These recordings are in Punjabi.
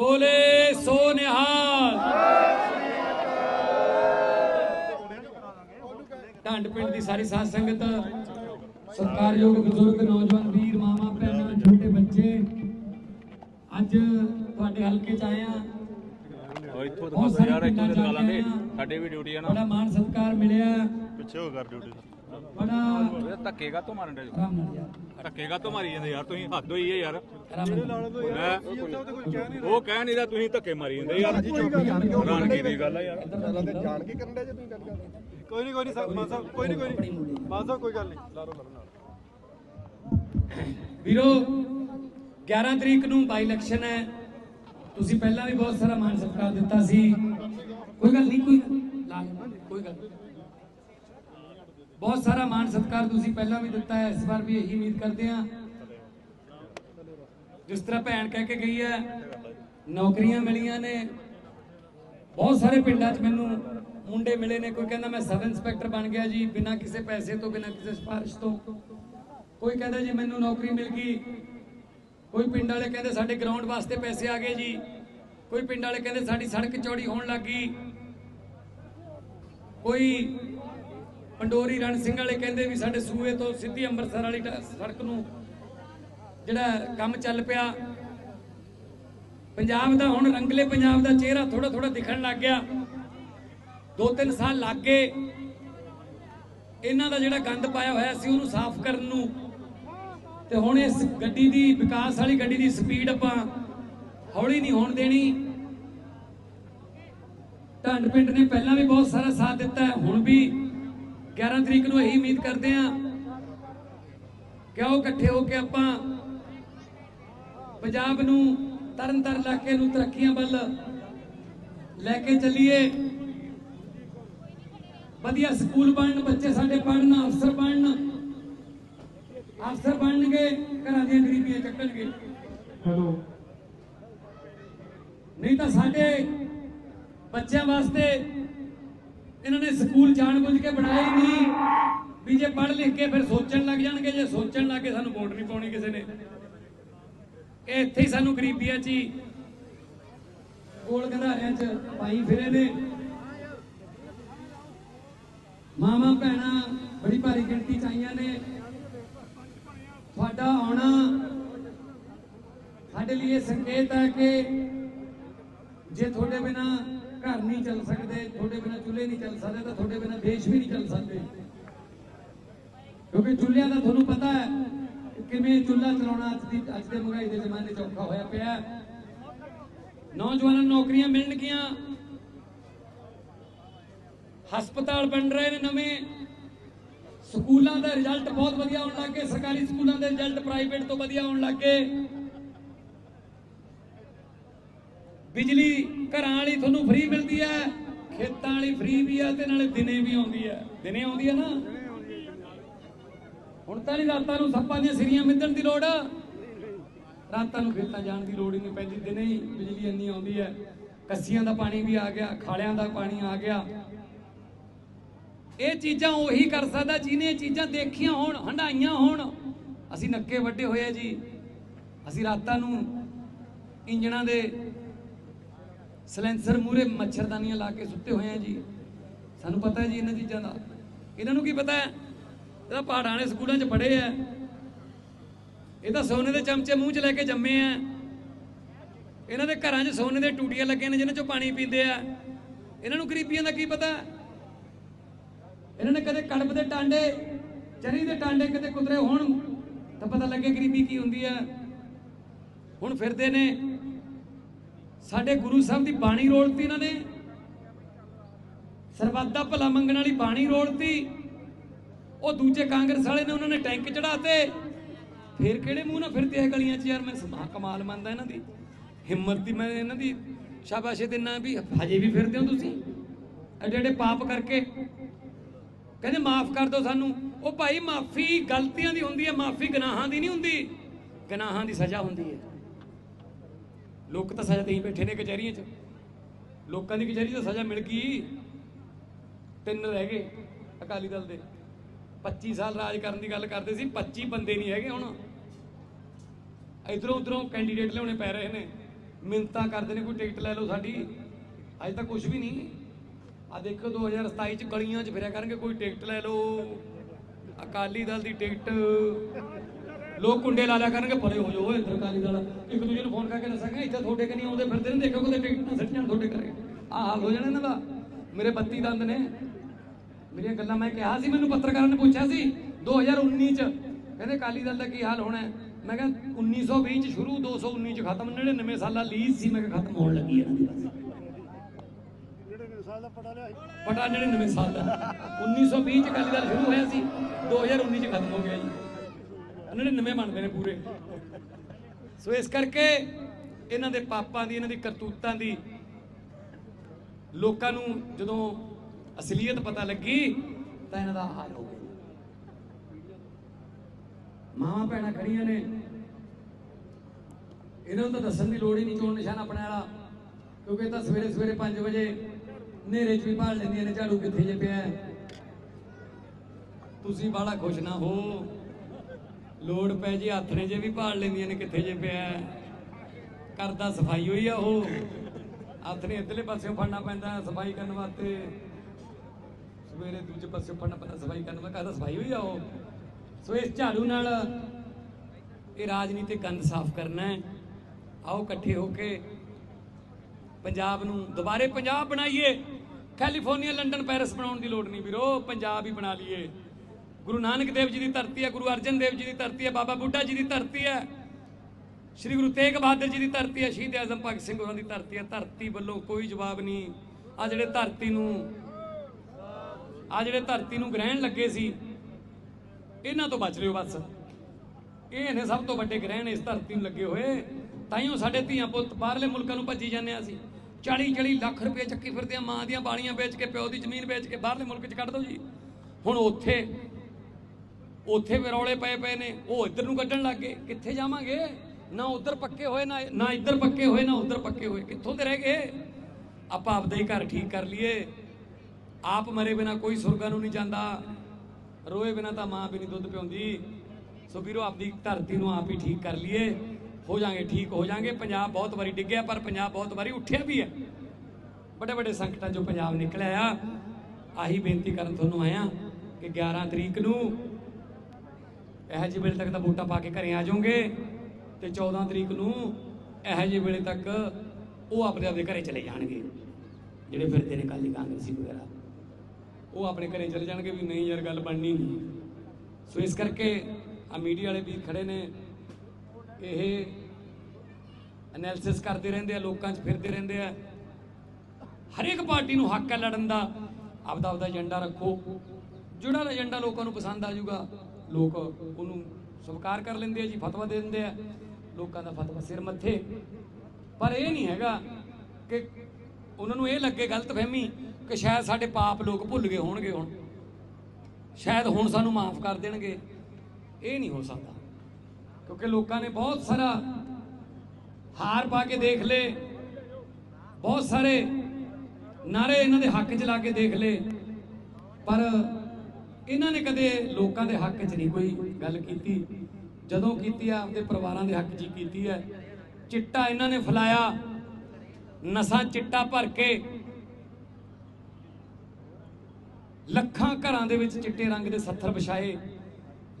ਬੋਲੇ ਸੋ ਨਿਹਾਲ ਢੰਡ ਪਿੰਡ ਦੀ ਸਾਰੀ ਸਾਧ ਸੰਗਤ ਸਤਿਕਾਰਯੋਗ ਬਜ਼ੁਰਗ ਨੌਜਵਾਨ ਵੀਰ ਮਾਮਾ ਭੈਣਾਂ ਛੋਟੇ ਬੱਚੇ ਅੱਜ ਤੁਹਾਡੇ ਹਲਕੇ ਚ ਆਏ ਆ ਉਹ ਇੱਥੋਂ ਦਿਖਾ ਸਾਰੇ ਯਾਰ ਇੱਥੋਂ ਦਿਖਾ ਲਾਂਗੇ। ਸਾਡੇ ਵੀ ਡਿਊਟੀ ਆ ਨਾ। ਬੜਾ ਮਾਣ ਸਤਿਕਾਰ ਮਿਲਿਆ। ਪਿੱਛੇ ਹੋ ਕਰ ਡਿਊਟੀ ਬੜਾ ਇਹ ਧੱਕੇ ਕਾ ਤੋਂ ਮਾਰਨ ਦੇ ਨਾਲ ਯਾਰ। ਧੱਕੇ ਕਾ ਤੋਂ ਮਾਰੀ ਜਾਂਦੇ ਯਾਰ ਤੁਸੀਂ ਹੱਦ ਹੋਈ ਹੈ ਯਾਰ। ਉਹ ਕਹਿ ਨਹੀਂ ਰਿਹਾ ਤੁਸੀਂ ਧੱਕੇ ਮਾਰੀ ਜਾਂਦੇ ਯਾਰ। ਰਾਨਗੀ ਦੀ ਗੱਲ ਆ ਯਾਰ। ਜਾਣ ਕੇ ਕਰਨ ਦੇ ਜੇ ਤੁਸੀਂ ਗੱਲ ਕਰਦੇ ਕੋਈ ਨਹੀਂ ਕੋਈ ਨਹੀਂ ਸਾਹਿਬ ਮਾਨ ਸਾਹਿਬ ਕੋਈ ਨਹੀਂ ਕੋਈ ਨਹੀਂ ਮਾਨ ਸਾਹਿਬ ਕੋਈ ਗੱਲ ਨਹੀਂ ਲਾਰੋ ਲਾਰੋ ਨਾਲ ਵੀਰੋ 11 ਤਰੀਕ ਨੂੰ ਬਾਈ ਇਲੈਕਸ਼ਨ ਹੈ। ਤੁਸੀਂ ਪਹਿਲਾਂ ਵੀ ਬਹੁਤ ਸਾਰਾ ਮਾਨ ਸਤਿਕਾਰ ਦਿੱਤਾ ਸੀ। ਕੋਈ ਗੱਲ ਨਹੀਂ ਕੋਈ ਕੋਈ ਗੱਲ ਨਹੀਂ। ਬਹੁਤ ਸਾਰਾ ਮਾਨ ਸਤਿਕਾਰ ਤੁਸੀਂ ਪਹਿਲਾਂ ਵੀ ਦਿੱਤਾ ਹੈ, ਇਸ ਵਾਰ ਵੀ ਇਹੀ ਉਮੀਦ ਕਰਦੇ ਹਾਂ। ਜਿਸ ਤਰ੍ਹਾਂ ਭੈਣ ਕਹਿ ਕੇ ਗਈ ਹੈ, ਨੌਕਰੀਆਂ ਮਿਲੀਆਂ ਨੇ। ਬਹੁਤ ਸਾਰੇ ਪਿੰਡਾਂ 'ਚ ਮੈਨੂੰ ਮੁੰਡੇ ਮਿਲੇ ਨੇ, ਕੋਈ ਕਹਿੰਦਾ ਮੈਂ ਸਬ ਇੰਸਪੈਕਟਰ ਬਣ ਗਿਆ ਜੀ, ਬਿਨਾਂ ਕਿਸੇ ਪੈਸੇ ਤੋਂ, ਬਿਨਾਂ ਕਿਸੇ ਸਿਫਾਰਿਸ਼ ਤੋਂ। ਕੋਈ ਕਹਿੰਦਾ ਜੀ ਮੈਨੂੰ ਨੌਕਰੀ ਮਿਲ ਗਈ। ਕੋਈ ਪਿੰਡ ਵਾਲੇ ਕਹਿੰਦੇ ਸਾਡੇ ਗਰਾਊਂਡ ਵਾਸਤੇ ਪੈਸੇ ਆ ਗਏ ਜੀ। ਕੋਈ ਪਿੰਡ ਵਾਲੇ ਕਹਿੰਦੇ ਸਾਡੀ ਸੜਕ ਚੌੜੀ ਹੋਣ ਲੱਗੀ ਕੋਈ ਪੰਡੋਰੀ ਰਣ ਸਿੰਘ ਵਾਲੇ ਕਹਿੰਦੇ ਵੀ ਸਾਡੇ ਸੂਏ ਤੋਂ ਸਿੱਧੀ ਅੰਮ੍ਰਿਤਸਰ ਵਾਲੀ ਟ- ਸੜਕ ਨੂੰ ਜਿਹੜਾ ਕੰਮ ਚੱਲ ਪਿਆ। ਪੰਜਾਬ ਦਾ ਹੁਣ ਰੰਗਲੇ ਪੰਜਾਬ ਦਾ ਚਿਹਰਾ ਥੋੜਾ ਥੋੜਾ ਦਿਖਣ ਲੱਗ ਗਿਆ। ਦੋ ਤਿੰਨ ਸਾਲ ਲੱਗ ਗਏ। ਇਹਨਾਂ ਦਾ ਜਿਹੜਾ ਗੰਦ ਪਾਇਆ ਹੋਇਆ ਸੀ ਉਹਨੂੰ ਸਾਫ਼ ਕਰਨ ਨੂੰ। ਤੇ ਹੁਣ ਇਸ ਗੱਡੀ ਦੀ ਵਿਕਾਸ ਵਾਲੀ ਗੱਡੀ ਦੀ ਸਪੀਡ ਆਪਾਂ ਹੌਲੀ ਨਹੀਂ ਹੋਣ ਦੇਣੀ। ਢੰਡ ਪਿੰਡ ਨੇ ਪਹਿਲਾਂ ਵੀ ਬਹੁਤ ਸਾਰਾ ਸਾਥ ਦਿੱਤਾ ਹੈ, ਹੁਣ ਵੀ 11 ਤਰੀਕ ਨੂੰ ਇਹੀ ਉਮੀਦ ਕਰਦੇ ਹਾਂ ਕਿ ਆਓ ਇਕੱਠੇ ਹੋ ਕੇ ਆਪਾਂ ਪੰਜਾਬ ਨੂੰ ਤਰਨ ਤਾਰਨ ਇਲਾਕੇ ਨੂੰ ਤਰੱਕੀਆਂ ਵੱਲ ਲੈ ਕੇ ਚੱਲੀਏ। ਵਧੀਆ ਸਕੂਲ ਬਣਨ ਬੱਚੇ ਸਾਡੇ ਪੜਨ ਅਫਸਰ ਬਣਨ। ਅਫਸਰ ਬਣਨਗੇ ਘਰਾਂ ਦੀਆਂ ਗਰੀਬੀਆਂ ਚੱਕਣਗੇ। ਹੈਲੋ। ਨਹੀਂ ਤਾਂ ਸਾਡੇ ਬੱਚਿਆਂ ਵਾਸਤੇ ਇਹਨਾਂ ਨੇ ਸਕੂਲ ਜਾਣਬੁੱਝ ਕੇ ਬਣਾਏ ਨਹੀਂ। ਵੀ ਜੇ ਪੜ੍ਹ ਲਿਖ ਕੇ ਫਿਰ ਸੋਚਣ ਲੱਗ ਜਾਣਗੇ, ਜੇ ਸੋਚਣ ਲੱਗ ਲੱਗੇ ਸਾਨੂੰ ਵੋਟ ਨਹੀਂ ਪਾਉਣੀ ਕਿਸੇ ਨੇ। ਇਹ ਇੱਥੇ ਹੀ ਸਾਨੂੰ ਗਰੀਬੀਆਂ 'ਚ ਹੀ ਗੋਲ ਗਧਾਰਿਆਂ 'ਚ ਪਾਈ ਫਿਰੇ ਨੇ। ਮਾਮਾ ਭੈਣਾਂ ਬੜੀ ਭਾਰੀ ਗਿਣਤੀ ਚ ਆਈਆਂ ਨੇ। ਤੁਹਾਡਾ ਆਉਣਾ ਸਾਡੇ ਲਈ ਇਹ ਸੰਕੇਤ ਹੈ ਕਿ ਜੇ ਤੁਹਾਡੇ ਬਿਨਾ ਘਰ ਨਹੀਂ ਚੱਲ ਸਕਦੇ, ਤੁਹਾਡੇ ਬਿਨਾ ਚੁੱਲ੍ਹੇ ਨਹੀਂ ਚੱਲ ਸਕਦੇ, ਤਾਂ ਤੁਹਾਡੇ ਬਿਨਾ ਦੇਸ਼ ਵੀ ਨਹੀਂ ਚੱਲ ਸਕਦੇ। ਕਿਉਂਕਿ ਚੁੱਲ੍ਹਿਆਂ ਦਾ ਤੁਹਾਨੂੰ ਪਤਾ ਹੈ ਕਿਵੇਂ ਚੁੱਲ੍ਹਾ ਚਲਾਉਣਾ ਅੱਜ ਦੀ ਅੱਜ ਦੇ ਮਹਿੰਗਾਈ ਦੇ ਜ਼ਮਾਨੇ 'ਚ ਔਖਾ ਹੋਇਆ ਪਿਆ ਨੌਜਵਾਨਾਂ ਨੂੰ ਨੌਕਰੀਆਂ ਮਿਲਣਗੀਆਂ ਹਸਪਤਾਲ ਬਣ ਰਹੇ ਨੇ ਨਵੇਂ। ਸਕੂਲਾਂ ਦਾ ਰਿਜ਼ਲਟ ਬਹੁਤ ਵਧੀਆ ਆਉਣ ਲੱਗ ਗਏ। ਸਰਕਾਰੀ ਸਕੂਲਾਂ ਦੇ ਰਿਜ਼ਲਟ ਪ੍ਰਾਈਵੇਟ ਤੋਂ ਵਧੀਆ ਆਉਣ ਲੱਗ ਗਏ ਬਿਜਲੀ ਘਰਾਂ ਵਾਲੀ ਤੁਹਾਨੂੰ ਫ੍ਰੀ ਮਿਲਦੀ ਹੈ, ਖੇਤਾਂ ਵਾਲੀ ਫ੍ਰੀ ਵੀ ਹੈ ਤੇ ਨਾਲੇ ਦਿਨੇ ਵੀ ਆਉਂਦੀ ਹੈ। ਦਿਨੇ ਆਉਂਦੀ ਹੈ ਨਾ? ਹੁਣ ਤਾਂ ਨਹੀਂ ਰਾਤਾਂ ਨੂੰ ਸੱਪਾਂ ਦੀਆਂ ਸਿਰੀਆਂ ਮਿੱਧਣ ਦੀ ਲੋੜ। ਰਾਤਾਂ ਨੂੰ ਖੇਤਾਂ ਜਾਣ ਦੀ ਲੋੜ ਹੀ ਨਹੀਂ ਪੈਂਦੀ, ਦਿਨੇ ਹੀ ਬਿਜਲੀ ਇੰਨੀ ਆਉਂਦੀ ਹੈ। ਕੱਸੀਆਂ ਦਾ ਪਾਣੀ ਵੀ ਆ ਗਿਆ, ਖਾਲਿਆਂ ਦਾ ਪਾਣੀ ਆ ਗਿਆ। ਇਹ ਚੀਜ਼ਾਂ ਉਹੀ ਕਰ ਸਕਦਾ ਜਿਹਨੇ ਇਹ ਚੀਜ਼ਾਂ ਦੇਖੀਆਂ ਹੋਣ ਹੰਡਾਈਆਂ ਹੋਣ। ਅਸੀਂ ਨੱਕੇ ਵੱਡੇ ਹੋਏ ਜੀ। ਅਸੀਂ ਰਾਤਾਂ ਨੂੰ ਇੰਜਣਾਂ ਦੇ ਸਲੈਂਸਰ ਮੂਰੇ ਮੱਛਰਦਾਨੀਆਂ ਲਾ ਕੇ ਸੁੱਤੇ ਹੋਏ ਆ ਜੀ। ਸਾਨੂੰ ਪਤਾ ਹੈ ਜੀ ਇਹਨਾਂ ਚੀਜ਼ਾਂ ਦਾ। ਇਹਨਾਂ ਨੂੰ ਕੀ ਪਤਾ ਹੈ? ਇਹਦਾ ਪਹਾੜਾਂ ਵਾਲੇ ਸਕੂਲਾਂ 'ਚ ਪੜ੍ਹੇ ਆ। ਇਹ ਤਾਂ ਸੋਨੇ ਦੇ ਚਮਚੇ ਮੂੰਹ 'ਚ ਲੈ ਕੇ ਜੰਮੇ ਆ। ਇਹਨਾਂ ਦੇ ਘਰਾਂ 'ਚ ਸੋਨੇ ਦੇ ਟੂਟੀਆਂ ਲੱਗੀਆਂ ਨੇ ਜਿਨ੍ਹਾਂ 'ਚੋਂ ਪਾਣੀ ਪੀਂਦੇ ਆ। ਇਹਨਾਂ ਨੂੰ ਗਰੀਬੀਆਂ ਦਾ ਕੀ ਪਤਾ? ਇਹਨਾਂ ਨੇ ਕਦੇ ਕੜਬ ਦੇ ਟਾਂਡੇ, ਚਰੀ ਦੇ ਟਾਂਡੇ ਕਿਤੇ ਕੁਤਰੇ ਹੋਣ ਤਾਂ ਪਤਾ ਲੱਗੇ ਗਰੀਬੀ ਕੀ ਹੁੰਦੀ ਹੈ ਹੁਣ ਫਿਰਦੇ ਨੇ। ਸਾਡੇ ਗੁਰੂ ਸਾਹਿਬ ਦੀ ਬਾਣੀ ਰੋਲਤੀ ਇਹਨਾਂ ਨੇ। ਸਰਬੱਤ ਦਾ ਭਲਾ ਮੰਗਣ ਵਾਲੀ ਬਾਣੀ ਰੋਲਤੀ। ਉਹ ਦੂਜੇ ਕਾਂਗਰਸ ਵਾਲੇ ਨੇ ਉਹਨਾਂ ਨੇ ਟੈਂਕ ਚੜਾਤੇ ਫਿਰ ਕਿਹੜੇ ਮੂੰਹ ਨਾਲ ਫਿਰਦੇ ਆ ਗਲੀਆਂ 'ਚ ਯਾਰ? ਮੈਂ ਸਮਾ ਕਮਾਲ ਮੰਨਦਾ ਇਹਨਾਂ ਦੀ। ਹਿੰਮਤ ਦੀ ਮੈਂ ਇਹਨਾਂ ਦੀ ਸ਼ਾਬਾਸ਼ੇ ਦਿਨਾ ਵੀ ਹਜੇ ਵੀ ਫਿਰਦੇ ਹੋ ਤੁਸੀਂ? ਐਡੇ ਐਡੇ ਪਾਪ ਕਰਕੇ। ਕਹਿੰਦੇ ਮਾਫ ਕਰ ਦਿਓ ਸਾਨੂੰ। ਉਹ ਭਾਈ ਮਾਫੀ ਗਲਤੀਆਂ ਦੀ ਹੁੰਦੀ ਹੈ, ਮਾਫੀ ਗੁਨਾਹਾਂ ਦੀ ਨਹੀਂ ਹੁੰਦੀ। ਗੁਨਾਹਾਂ ਦੀ ਸਜ਼ਾ ਹੁੰਦੀ ਹੈ। ਲੋਕ ਤਾਂ ਸਜ਼ਾ ਦੇਈ ਬੈਠੇ ਨੇ ਕਚਹਿਰੀਆਂ 'ਚ। ਲੋਕਾਂ ਦੀ ਕਚਹਿਰੀ 'ਚ ਸਜ਼ਾ ਮਿਲ ਗਈ। ਤਿੰਨ ਰਹਿ ਗਏ ਅਕਾਲੀ ਦਲ ਦੇ। 25 ਸਾਲ ਰਾਜ ਕਰਨ ਦੀ ਗੱਲ ਕਰਦੇ ਸੀ 25 ਬੰਦੇ ਨਹੀਂ ਹੈਗੇ ਹੁਣ। ਇਧਰੋਂ ਉਧਰੋਂ ਕੈਂਡੀਡੇਟ ਲਿਆਉਣੇ ਪੈ ਰਹੇ ਨੇ। ਮਿੰਤਾ ਕਰਦੇ ਨੇ, ਕੋਈ ਟਿਕਟ ਲੈ ਲਓ ਸਾਡੀ। ਅੱਜ ਤਾਂ ਕੁਝ ਵੀ ਨਹੀਂ। ਆ ਦੇਖੋ 2027 ਚ ਗਲੀਆਂ 'ਚ ਫਿਰਿਆ ਕਰਨਗੇ, ਕੋਈ ਟਿਕਟ ਲੈ ਲਓ। ਅਕਾਲੀ ਦਲ ਦੀ ਟਿਕਟ ਲੋਕ ਕੁੰਡੇ ਲਾ ਲਿਆ ਕਰਨਗੇ ਪਰੇ ਹੋ ਜਾਓ ਇੱਧਰ ਅਕਾਲੀ ਦਲ। ਇੱਕ ਦੂਜੇ ਨੂੰ ਫੋਨ ਕਰਕੇ ਦੱਸਾਂਗੇ ਇੱਥੇ ਤੁਹਾਡੇ ਕਿ ਨਹੀਂ ਆਉਂਦੇ ਫਿਰਦੇ ਨੇ ਦੇਖੋ ਕਿਤੇ ਟਿਕਟ ਨਾ ਸਿੱਟ ਜਾਣ ਤੁਹਾਡੇ ਘਰੇ। ਆਹ ਹਾਲ ਹੋ ਜਾਣਾ ਇਹਨਾਂ ਦਾ। ਮੇਰੇ 32 ਦੰਦ ਨੇ। ਮੇਰੀਆਂ ਗੱਲਾਂ ਮੈਂ ਕਿਹਾ ਸੀ ਮੈਨੂੰ ਪੱਤਰਕਾਰਾਂ ਨੇ ਪੁੱਛਿਆ ਸੀ 2019 ਚ। ਕਹਿੰਦੇ ਅਕਾਲੀ ਦਲ ਦਾ ਕੀ ਹਾਲ ਹੋਣਾ? ਮੈਂ ਕਿਹਾ 1920 ਚ ਸ਼ੁਰੂ 219 ਚ ਖਤਮ 99 ਸਾਲਾਂ ਲੀਜ਼ ਸੀ ਮੈਂ ਕਿਹਾ ਖਤਮ ਹੋਣ ਲੱਗੀ ਇਹਨਾਂ ਦੀ। ਬਸ ਪਟਾ 99 ਸਾਲ ਦਾ। 1920 ਚ ਅਕਾਲੀ ਦਲ ਸ਼ੁਰੂ ਹੋਇਆ ਸੀ 2019 ਚ ਖਤਮ ਹੋ ਗਿਆ ਜੀ। ਇਹਨਾਂ ਨੇ ਨਵੇਂ ਮੰਨਦੇ ਨੇ ਪੂਰੇ। ਸੋ ਇਸ ਕਰਕੇ ਇਹਨਾਂ ਦੇ ਪਾਪਾਂ ਦੀ, ਇਹਨਾਂ ਦੀ ਕਰਤੂਤਾਂ ਦੀ ਲੋਕਾਂ ਨੂੰ ਜਦੋਂ ਅਸਲੀਅਤ ਪਤਾ ਲੱਗੀ, ਤਾਂ ਇਹਨਾਂ ਦਾ ਹਾਲ ਹੋ ਗਿਆ। ਮਾਂ ਭੈਣਾਂ ਖੜੀਆਂ ਨੇ। ਇਹਨਾਂ ਨੂੰ ਤਾਂ ਦੱਸਣ ਦੀ ਲੋੜ ਹੀ ਨਹੀਂ ਚੋਣ ਨਿਸ਼ਾਨ ਆਪਣੇ ਵਾਲਾ, ਕਿਉਂਕਿ ਇਹ ਤਾਂ ਸਵੇਰੇ ਸਵੇਰੇ 5 ਵਜੇ ਹਨੇਰੇ 'ਚ ਵੀ ਭਾਲ ਲੈਂਦੀਆਂ ਨੇ, ਝਾੜੂ ਕਿੱਥੇ ਜੇ ਪਿਆ। ਤੁਸੀਂ ਬਾਹਲਾ ਖੁਸ਼ ਨਾ ਹੋ। ਲੋੜ ਪੈ ਜੇ ਹੱਥ ਨੇ ਜੇ ਵੀ ਭਾਲ ਲੈਂਦੀਆਂ ਨੇ ਕਿੱਥੇ ਜੇ ਪਿਆ ਹੈ। ਕਰਦਾ ਸਫ਼ਾਈ ਹੋਈ ਆ ਉਹ। ਹੱਥ ਨੇ ਇੱਧਰਲੇ ਪਾਸਿਓਂ ਫੜਨਾ ਪੈਂਦਾ ਸਫ਼ਾਈ ਕਰਨ ਵਾਸਤੇ। ਸਵੇਰੇ ਦੂਜੇ ਪਾਸਿਓਂ ਫੜਨਾ ਪੈਂਦਾ ਸਫ਼ਾਈ ਕਰਨ ਵਾਸਤੇ। ਕਰਦਾ ਸਫ਼ਾਈ ਹੋਈ ਆ ਉਹ। ਸੋ ਇਸ ਝਾੜੂ ਨਾਲ ਇਹ ਰਾਜਨੀਤਿਕ ਗੰਦ ਸਾਫ਼ ਕਰਨਾ ਹੈ। ਆਓ ਇਕੱਠੇ ਹੋ ਕੇ ਪੰਜਾਬ ਨੂੰ ਦੁਬਾਰੇ ਪੰਜਾਬ ਬਣਾਈਏ। ਕੈਲੀਫੋਰਨੀਆ, ਲੰਡਨ, ਪੈਰਿਸ ਬਣਾਉਣ ਦੀ ਲੋੜ ਨਹੀਂ ਵੀਰੋ। ਪੰਜਾਬ ਹੀ ਬਣਾ ਲਈਏ। ਗੁਰੂ ਨਾਨਕ ਦੇਵ ਜੀ ਦੀ ਧਰਤੀ ਹੈ, ਗੁਰੂ ਅਰਜਨ ਦੇਵ ਜੀ ਦੀ ਧਰਤੀ ਹੈ, ਬਾਬਾ ਬੁੱਢਾ ਜੀ ਦੀ ਧਰਤੀ ਹੈ, ਸ਼੍ਰੀ ਗੁਰੂ ਤੇਗ ਬਹਾਦਰ ਜੀ ਦੀ ਧਰਤੀ ਹੈ, ਸ਼ਹੀਦ ਆਜ਼ਮ ਭਗਤ ਸਿੰਘ ਹੋਰਾਂ ਦੀ ਧਰਤੀ ਹੈ। ਧਰਤੀ ਵੱਲੋਂ ਕੋਈ ਜਵਾਬ ਨਹੀਂ। ਆ ਜਿਹੜੇ ਧਰਤੀ ਨੂੰ ਆ ਜਿਹੜੇ ਧਰਤੀ ਨੂੰ ਗ੍ਰਹਿਣ ਲੱਗੇ ਸੀ, ਇਹਨਾਂ ਤੋਂ ਬਚ ਲਿਓ ਬਸ। ਇਹ ਨੇ ਸਭ ਤੋਂ ਵੱਡੇ ਗ੍ਰਹਿਣ ਇਸ ਧਰਤੀ ਨੂੰ ਲੱਗੇ ਹੋਏ। ਤਾਈਓ ਸਾਡੇ ਧੀਆਂ ਪੁੱਤ ਬਾਹਰਲੇ ਮੁਲਕਾਂ ਨੂੰ ਭੱਜੀ ਜਾਂਦੇ ਆ ਸੀ 40 40 ਲੱਖ ਰੁਪਏ ਚੱਕੀ ਫਿਰਦੇ ਆ, ਮਾਂ ਦੀਆਂ ਬਾਲੀਆਂ ਵੇਚ ਕੇ, ਪਿਓ ਦੀ ਜ਼ਮੀਨ ਵੇਚ ਕੇ ਬਾਹਰਲੇ ਮੁਲਕ 'ਚ ਕੱਢ ਦੋ ਜੀ। ਹੁਣ ਉੱਥੇ ਉੱਥੇ ਵੀ ਰੌਲੇ ਪਏ ਪਏ ਨੇ। ਉਹ ਇੱਧਰ ਨੂੰ ਕੱਢਣ ਲੱਗ ਗਏ। ਕਿੱਥੇ ਜਾਵਾਂਗੇ? ਨਾ ਉੱਧਰ ਪੱਕੇ ਹੋਏ, ਨਾ ਨਾ ਇੱਧਰ ਪੱਕੇ ਹੋਏ, ਨਾ ਉੱਧਰ ਪੱਕੇ ਹੋਏ। ਕਿੱਥੋਂ ਦੇ ਰਹਿ ਗਏ? ਆਪਾਂ ਆਪਦਾ ਹੀ ਘਰ ਠੀਕ ਕਰ ਲਈਏ। ਆਪ ਮਰੇ ਬਿਨਾ ਕੋਈ ਸੁਰਗਾਂ ਨੂੰ ਨਹੀਂ ਜਾਂਦਾ। ਰੋਏ ਬਿਨਾ ਤਾਂ ਮਾਂ ਵੀ ਨਹੀਂ ਦੁੱਧ ਪਿਉਂਦੀ। ਸੋ ਵੀਰੋ, ਆਪਦੀ ਧਰਤੀ ਨੂੰ ਆਪ ਹੀ ਠੀਕ ਕਰ ਲਈਏ। ਹੋ ਜਾਾਂਗੇ, ਠੀਕ ਹੋ ਜਾਾਂਗੇ। ਪੰਜਾਬ ਬਹੁਤ ਵਾਰੀ ਡਿੱਗਿਆ, ਪਰ ਪੰਜਾਬ ਬਹੁਤ ਵਾਰੀ ਉੱਠਿਆ ਵੀ ਹੈ। ਵੱਡੇ ਵੱਡੇ ਸੰਕਟਾਂ ਚੋਂ ਪੰਜਾਬ ਨਿਕਲਿਆ ਆ ਆਹੀ ਬੇਨਤੀ ਕਰਨ ਤੁਹਾਨੂੰ ਆਇਆ ਕਿ 11 ਤਰੀਕ ਨੂੰ ਇਹੋ ਜਿਹੇ ਵੇਲੇ ਤੱਕ ਤਾਂ ਵੋਟਾਂ ਪਾ ਕੇ ਘਰੇ ਆ ਜਾਓਗੇ ਤੇ 14 ਤਰੀਕ ਨੂੰ ਇਹੋ ਜਿਹੇ ਵੇਲੇ ਤੱਕ ਉਹ ਆਪਣੇ ਆਪਣੇ ਘਰੇ ਚਲੇ ਜਾਣਗੇ। ਜਿਹੜੇ ਫਿਰਦੇ ਨੇ ਕਾਲੀ ਕਾਂਗਰਸੀ ਵਗੈਰਾ। ਉਹ ਆਪਣੇ ਘਰੇ ਚਲੇ ਜਾਣਗੇ ਵੀ ਨਹੀਂ ਯਾਰ ਗੱਲ ਬਣਨੀ ਨਹੀਂ। ਸੋ ਇਸ ਕਰਕੇ ਆ ਮੀਡੀਆ ਵਾਲੇ ਵੀ ਖੜੇ ਨੇ। ਇਹ ਐਨਾਲਿਸਿਸ ਕਰਦੇ ਰਹਿੰਦੇ ਆ, ਲੋਕਾਂ 'ਚ ਫਿਰਦੇ ਰਹਿੰਦੇ ਆ। ਹਰੇਕ ਪਾਰਟੀ ਨੂੰ ਹੱਕ ਹੈ ਲੜਨ ਦਾ। ਆਪਦਾ ਆਪਦਾ ਏਜੰਡਾ ਰੱਖੋ। ਜਿਹੜਾ ਏਜੰਡਾ ਲੋਕਾਂ ਨੂੰ ਪਸੰਦ ਆ ਜਾਊਗਾ ਲੋਕ ਉਹਨੂੰ ਸਵੀਕਾਰ ਕਰ ਲੈਂਦੇ ਆ ਜੀ, ਫਤਵਾ ਦੇ ਦਿੰਦੇ ਆ। ਲੋਕਾਂ ਦਾ ਫਤਵਾ ਸਿਰ ਮੱਥੇ। ਪਰ ਇਹ ਨਹੀਂ ਹੈਗਾ ਕਿ ਉਹਨਾਂ ਨੂੰ ਇਹ ਲੱਗੇ ਗਲਤਫਹਿਮੀ ਕਿ ਸ਼ਾਇਦ ਸਾਡੇ ਪਾਪ ਲੋਕ ਭੁੱਲ ਗਏ ਹੋਣਗੇ ਹੁਣ। ਸ਼ਾਇਦ ਹੁਣ ਸਾਨੂੰ ਮਾਫ ਕਰ ਦੇਣਗੇ। ਇਹ ਨਹੀਂ ਹੋ ਸਕਦਾ। ਕਿਉਂਕਿ ਲੋਕਾਂ ਨੇ ਬਹੁਤ ਸਾਰਾ ਹਾਰ ਪਾ ਕੇ ਦੇਖ ਲਏ। ਬਹੁਤ ਸਾਰੇ ਨਾਰੇ ਇਹਨਾਂ ਦੇ ਹੱਕ 'ਚ ਲਾ ਕੇ ਦੇਖ ਲਏ। ਪਰ ਇਹਨਾਂ ਨੇ ਕਦੇ ਲੋਕਾਂ ਦੇ ਹੱਕ 'ਚ ਨਹੀਂ ਕੋਈ ਗੱਲ ਕੀਤੀ? ਜਦੋਂ ਕੀਤੀ ਆ, ਆਪਦੇ ਪਰਿਵਾਰਾਂ ਦੇ ਹੱਕ 'ਚ ਹੀ ਕੀਤੀ ਹੈ। ਚਿੱਟਾ ਇਹਨਾਂ ਨੇ ਫਲਾਇਆ। ਨਸਾਂ ਚਿੱਟਾ ਭਰ ਕੇ ਲੱਖਾਂ ਘਰਾਂ ਦੇ ਵਿੱਚ ਚਿੱਟੇ ਰੰਗ ਦੇ ਸੱਥਰ ਵਿਛਾਏ।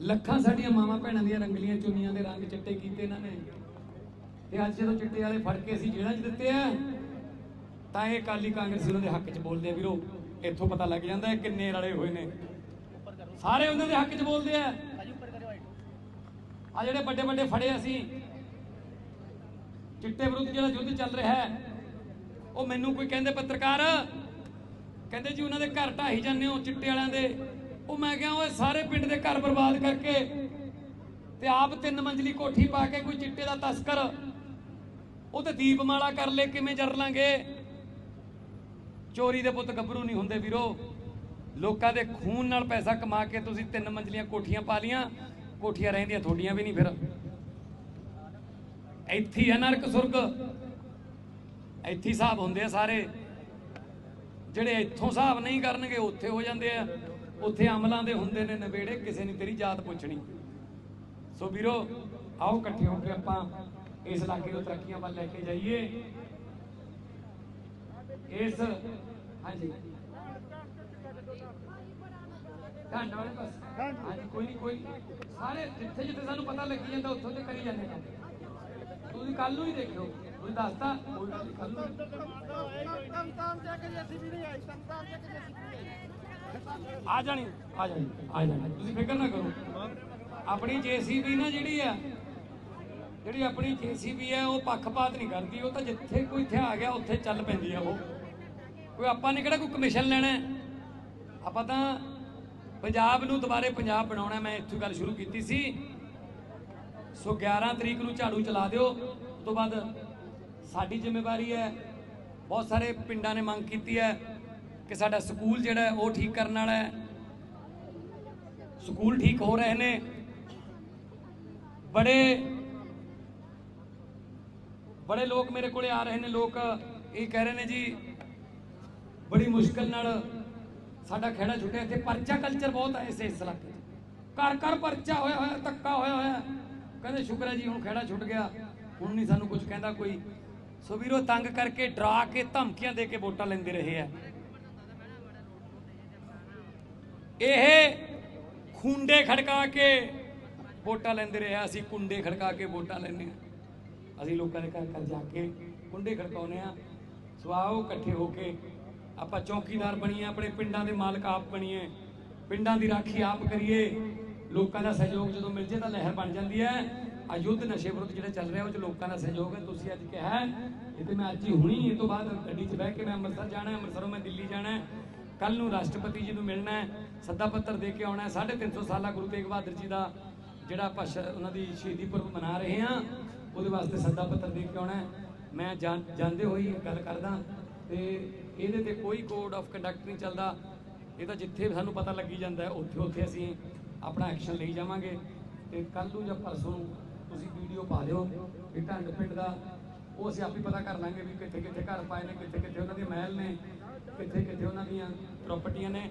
ਲੱਖਾਂ ਸਾਡੀਆਂ ਮਾਵਾਂ ਭੈਣਾਂ ਦੀਆਂ ਰੰਗਲੀਆਂ ਚੁੰਨੀਆਂ ਦੇ ਰੰਗ ਚਿੱਟੇ ਕੀਤੇ ਇਹਨਾਂ ਨੇ। ਤੇ ਅੱਜ ਜਦੋਂ ਚਿੱਟੇ ਵਾਲੇ ਫੜ ਕੇ ਅਸੀਂ ਜੇਲ੍ਹਾਂ 'ਚ ਦਿੱਤੇ ਆ, ਤਾਂ ਇਹ ਕਾਲੀ ਕਾਂਗਰਸੀ ਉਹਨਾਂ ਦੇ ਹੱਕ 'ਚ ਬੋਲਦੇ ਆ ਵੀਰੋ। ਇੱਥੋਂ ਪਤਾ ਲੱਗ ਜਾਂਦਾ ਕਿੰਨੇ ਰਲੇ ਹੋਏ ਨੇ। ਸਾਰੇ ਉਹਨਾਂ ਦੇ ਹੱਕ 'ਚ ਬੋਲਦੇ ਆ। ਆ ਜਿਹੜੇ ਵੱਡੇ ਵੱਡੇ ਫੜੇ ਅਸੀਂ ਚਿੱਟੇ ਵਿਰੁੱਧ ਜਿਹੜਾ ਯੁੱਧ ਚੱਲ ਰਿਹਾ ਹੈ ਉਹ ਮੈਨੂੰ ਕੋਈ ਕਹਿੰਦੇ ਪੱਤਰਕਾਰ ਕਹਿੰਦੇ ਜੀ ਉਹਨਾਂ ਦੇ ਘਰ ਢਾਈ ਜਾਂਦੇ ਹੋ ਚਿੱਟੇ ਵਾਲਿਆਂ ਦੇ। ਉਹ ਮੈਂ ਕਿਹਾ ਓਏ ਸਾਰੇ ਪਿੰਡ ਦੇ ਘਰ ਬਰਬਾਦ ਕਰਕੇ ਤੇ ਆਪ ਤਿੰਨ ਮੰਜ਼ਲੀ ਕੋਠੀ ਪਾ ਕੇ ਕੋਈ ਚਿੱਟੇ ਦਾ ਤਸਕਰ ਉਹ ਤੇ ਦੀਪਮਾਲਾ ਕਰ ਲੈ ਕਿਵੇਂ ਜਰ ਲਾਂਗੇ? ਚੋਰੀ ਦੇ ਪੁੱਤ ਗੱਭਰੂ ਨਹੀਂ ਹੁੰਦੇ ਵੀਰੋ। ਲੋਕਾਂ ਦੇ ਖੂਨ ਨਾਲ ਪੈਸਾ ਕਮਾ ਕੇ ਤੁਸੀਂ ਤਿੰਨ ਮੰਜ਼ਲੀਆਂ ਕੋਠੀਆਂ ਪਾ ਲੀਆਂ, ਕੋਠੀਆਂ ਰਹਿੰਦੀਆਂ ਥੋਡੀਆਂ ਵੀ ਨਹੀਂ ਫਿਰ। ਇੱਥੇ ਹੀ ਨਰਕ ਸੁਰਗ। ਇੱਥੇ ਹਿਸਾਬ ਹੁੰਦੇ ਆ ਸਾਰੇ। ਜਿਹੜੇ ਇੱਥੋਂ ਹਿਸਾਬ ਨਹੀਂ ਕਰਨਗੇ, ਉੱਥੇ ਹੋ ਜਾਂਦੇ ਆ। ਉੱਥੇ ਅਮਲਾਂ ਦੇ ਹੁੰਦੇ ਨੇ ਨਵੇੜੇ, ਕਿਸੇ ਨੇ ਤੇਰੀ ਜਾਤ ਪੁੱਛਣੀ। ਸੋ ਵੀਰੋ, ਆਓ ਇਕੱਠੇ ਹੋ ਕੇ ਆਪਾਂ ਇਸ ਇਲਾਕੇ ਨੂੰ ਤਰੱਕੀਆਂ ਵੱਲ ਲੈ ਕੇ ਜਾਈਏ। ਇਸ ਹਾਂਜੀ। ਢਾਂਡਾ ਵਾਲੇ ਪਾਸੇ ਹਾਂਜੀ, ਕੋਈ ਨਹੀਂ ਕੋਈ ਨੀ। ਸਾਰੇ ਜਿੱਥੇ ਜਿੱਥੇ ਸਾਨੂੰ ਪਤਾ ਲੱਗੀ ਜਾਂਦਾ, ਉੱਥੋਂ ਤੇ ਕਰੀ ਜਾਂਦੇ ਕੰਮ। ਤੁਸੀਂ ਕੱਲ ਨੂੰ ਹੀ ਦੇਖਿਓ। ਤੁਸੀਂ ਦੱਸਤਾ ਕੋਈ ਗੱਲ ਨਹੀਂ ਕੱਲ ਨੂੰ। ਆ ਜਾਣੀ ਆ ਜਾਣੀ ਆ ਜਾਣੀ। ਤੁਸੀਂ ਫਿਕਰ ਨਾ ਕਰੋ। ਆਪਣੀ ਜੀਸੀਬੀ ਨਾ ਜਿਹੜੀ ਆ, ਜਿਹੜੀ ਆਪਣੀ ਜੀਸੀਬੀ ਹੈ ਉਹ ਪੱਖਪਾਤ ਨਹੀਂ ਕਰਦੀ। ਉਹ ਤਾਂ ਜਿੱਥੇ ਕੋਈ ਇੱਥੇ ਆ ਗਿਆ, ਉੱਥੇ ਚੱਲ ਪੈਂਦੀ ਆ ਉਹ। ਕੋਈ ਆਪਾਂ ਨੇ ਕਿਹੜਾ ਕੋਈ ਕਮਿਸ਼ਨ ਲੈਣਾ ਹੈ? ਆਪਾਂ ਤਾਂ ਪੰਜਾਬ ਨੂੰ ਦੁਬਾਰੇ ਪੰਜਾਬ ਬਣਾਉਣਾ ਮੈਂ ਇੱਥੋਂ ਗੱਲ ਸ਼ੁਰੂ ਕੀਤੀ ਸੀ। ਸੋ 11 ਤਰੀਕ ਨੂੰ ਝਾੜੂ ਚਲਾ ਦਿਓ। ਉਸ ਤੋਂ ਬਾਅਦ ਸਾਡੀ ਜ਼ਿੰਮੇਵਾਰੀ ਹੈ, ਬਹੁਤ ਸਾਰੇ ਪਿੰਡਾਂ ਨੇ ਮੰਗ ਕੀਤੀ ਹੈ ਕਿ ਸਾਡਾ ਸਕੂਲ ਜਿਹੜਾ ਉਹ ਠੀਕ ਕਰਨ ਵਾਲਾ ਹੈ। ਸਕੂਲ ਠੀਕ ਹੋ ਰਹੇ ਨੇ। ਬੜੇ ਬੜੇ ਲੋਕ ਮੇਰੇ ਕੋਲੇ ਆ ਰਹੇ ਨੇ। ਲੋਕ ਇਹ ਕਹਿ ਰਹੇ ਨੇ ਜੀ, ਬੜੀ ਮੁਸ਼ਕਲ ਨਾਲ ਸਾਡਾ ਖੇੜਾ ਛੁੱਟਿਆ ਇੱਥੇ, ਪਰਚਾ ਕਲਚਰ ਬਹੁਤ ਹੈ ਇਸ ਇਸ ਇਲਾਕੇ 'ਚ। ਘਰ ਘਰ ਪਰਚਾ ਹੋਇਆ ਹੋਇਆ, ਧੱਕਾ ਹੋਇਆ ਹੋਇਆ। ਕਹਿੰਦੇ, ਸ਼ੁਕਰ ਹੈ ਜੀ, ਹੁਣ ਖੇੜਾ ਛੁੱਟ ਗਿਆ। ਹੁਣ ਨਹੀਂ ਸਾਨੂੰ ਕੁਝ ਕਹਿੰਦਾ ਕੋਈ। ਸੋ ਵੀਰੋ, ਤੰਗ ਕਰਕੇ ਡਰਾ ਕੇ ਧਮਕੀਆਂ ਦੇ ਕੇ ਵੋਟਾਂ ਲੈਂਦੇ ਰਹੇ ਆ। ਇਹ ਖੁੰਡੇ ਖੜਕਾ ਕੇ ਵੋਟਾਂ ਲੈਂਦੇ ਰਹੇ ਆ। ਅਸੀਂ ਕੁੰਡੇ ਖੜਕਾ ਕੇ ਵੋਟਾਂ ਲੈਂਦੇ ਆ। ਅਸੀਂ ਲੋਕਾਂ ਦੇ ਘਰ ਘਰ ਜਾ ਕੇ ਕੁੰਡੇ ਖੜਕਾਉਨੇ ਆ। ਸੋ ਆਓ ਇਕੱਠੇ ਹੋ ਕੇ ਆਪਾਂ ਚੌਕੀਦਾਰ ਬਣੀਏ, ਆਪਣੇ ਪਿੰਡਾਂ ਦੇ ਮਾਲਕ ਆਪ ਬਣੀਏ, ਪਿੰਡਾਂ ਦੀ ਰਾਖੀ ਆਪ ਕਰੀਏ, ਲੋਕਾਂ ਦਾ ਸਹਿਯੋਗ ਜਦੋਂ ਮਿਲ ਜੇ ਤਾਂ ਲਹਿਰ ਬਣ ਜਾਂਦੀ ਹੈ। ਆ ਨਸ਼ੇ ਵਿਰੁੱਧ ਜਿਹੜਾ ਚੱਲ ਰਿਹਾ, ਉਹ ਚ ਲੋਕਾਂ ਦਾ ਸਹਿਯੋਗ ਹੈ। ਤੁਸੀਂ ਅੱਜ ਕਿਹਾ ਇਹ ਤੇ ਮੈਂ ਅੱਜ ਹੀ ਹੁਣੀ, ਇਹ ਤੋਂ ਬਾਅਦ ਗੱਡੀ 'ਚ ਬਹਿ ਕੇ ਮੈਂ ਅੰਮ੍ਰਿਤਸਰ ਜਾਣਾ ਹੈ, ਅੰਮ੍ਰਿਤਸਰੋਂ ਮੈਂ ਦਿੱਲੀ ਜਾਣਾ ਹੈ। ਕੱਲ ਨੂੰ ਰਾਸ਼ਟਰਪਤੀ ਜੀ ਨੂੰ ਮਿਲਣਾ ਹੈ, ਸੱਦਾ ਪੱਤਰ ਦੇ ਕੇ ਆਉਣਾ ਹੈ। 350 ਸਾਲਾ ਗੁਰੂ ਤੇਗ ਬਹਾਦਰ ਜੀ ਦਾ ਜਿਹੜਾ ਆਪਾਂ ਸ਼- ਉਹਨਾਂ ਦੀ ਸ਼ਹੀਦੀ ਪੁਰਬ ਮਨਾ ਰਹੇ ਹਾਂ, ਉਹਦੇ ਵਾਸਤੇ ਸੱਦਾ ਪੱਤਰ ਦੇ ਕੇ ਆਉਣਾ ਹੈ। ਮੈਂ ਜਾਣ- ਜਾਂਦੇ ਹੋਈ ਗੱਲ ਕਰਦਾ ਤੇ ਇਹਦੇ ਤੇ ਕੋਈ ਕੋਡ ਆਫ ਕੰਡਕਟ ਨਹੀਂ ਚੱਲਦਾ। ਇਹ ਤਾਂ ਜਿੱਥੇ ਸਾਨੂੰ ਪਤਾ ਲੱਗੀ ਜਾਂਦਾ ਹੈ, ਉੱਥੇ ਉੱਥੇ ਅਸੀਂ ਆਪਣਾ ਐਕਸ਼ਨ ਲਈ ਜਾਵਾਂਗੇ। ਤੇ ਕੱਲ ਨੂੰ ਜਾਂ ਪਰਸੋਂ ਨੂੰ ਤੁਸੀਂ ਵੀਡੀਓ ਪਾ ਦਿਓ ਵੀ ਢੰਡ ਪਿੰਡ ਦਾ। ਉਹ ਅਸੀਂ ਆਪ ਹੀ ਪਤਾ ਕਰ ਲਾਂਗੇ ਵੀ ਕਿੱਥੇ ਕਿੱਥੇ ਘਰ ਪਾਏ ਨੇ, ਕਿੱਥੇ ਕਿੱਥੇ ਉਹਨਾਂ ਦੇ ਮਹਿਲ ਨੇ, ਕਿੱਥੇ ਕਿੱਥੇ ਉਹਨਾਂ ਦੀਆਂ ਪ੍ਰਾਪਰਟੀਆਂ ਨੇ।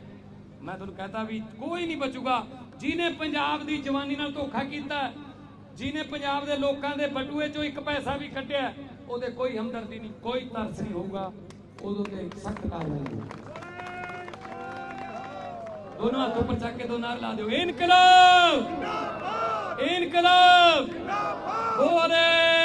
ਮੈਂ ਤੁਹਾਨੂੰ ਕਹਤਾ ਵੀ ਕੋਈ ਨਹੀਂ ਬਚੂਗਾ। ਜਿਹਨੇ ਪੰਜਾਬ ਦੀ ਜਵਾਨੀ ਨਾਲ ਧੋਖਾ ਕੀਤਾ, ਜਿਹਨੇ ਪੰਜਾਬ ਦੇ ਲੋਕਾਂ ਦੇ ਬਟੂਏ ਚੋਂ ਇੱਕ ਪੈਸਾ ਵੀ ਕੱਢਿਆ, ਉਹਦੇ ਕੋਈ ਹਮਦਰਦੀ ਨਹੀਂ, ਕੋਈ ਤਰਸ ਨਹੀਂ ਹੋਊਗਾ। ਉਦੋਂ ਤੇ ਸਖਤ ਕਾਰਵਾਈ ਹੋਊਗੀ ਦੋਨੋਂ ਹੱਥ ਉੱਪਰ ਚੱਕ ਕੇ ਦੋ ਨਾਰ ਲਾ ਦਿਓ। ਇਨਕਲਾਬ! ਇਨਕਲਾਬ! ਬੋਲੇ